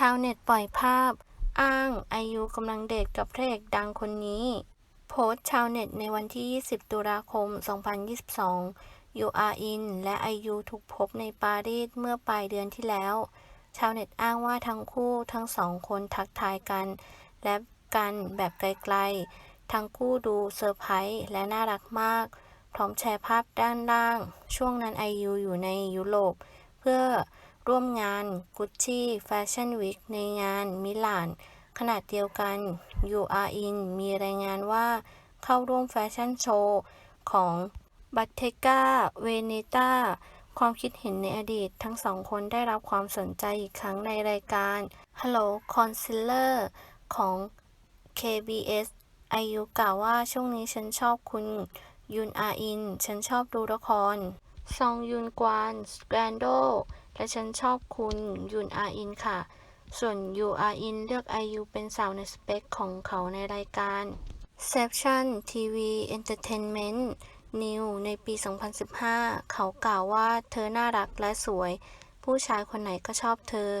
ชาวเน็ตปล่อยภาพ อ้างอายุกำลังเดทกับพระเอกดังคนนี้ โพสต์ชาวเน็ตในวันที่ 20 ตุลาคม 2022ยูอาอินและไอยูถูกพบในปารีสเมื่อปลายเดือนที่แล้ว ชาวเน็ตอ้างว่าทั้งคู่ทั้งสองคนทักทายกัน และกันแบบไกลๆ ทั้งคู่ดูเซอร์ไพรส์และน่ารักมาก พร้อมแชร์ภาพด้านล่าง ช่วงนั้นไอยูอยู่ในยุโรป เพื่อ ร่วมงานกุชชี่แฟชั่นวีคในงานมิลานขณะเดียวกันยูอาอินมีรายงานว่าเข้าร่วมแฟชั่นโชว์ของบัตเทกาเวเนตาความคิดเห็นในอดีตทั้งสองคนได้รับความสนใจอีกครั้งในรายการ Hello Concealer ของ KBS อายุกล่าวว่าช่วงนี้ฉันชอบคุณยุนอาอิน ฉันชอบดูละคร ซองยุนกวานสแกรนโด และฉันชอบคุณยุนอาอินค่ะ ส่วนยูอาอินเลือกไอยูเป็นสาวในสเปคของเขาในรายการ s e p t i o n TV Entertainment New ในปี 2015 เขากล่าวว่าเธอน่ารักและสวย ผู้ชายคนไหนก็ชอบเธอ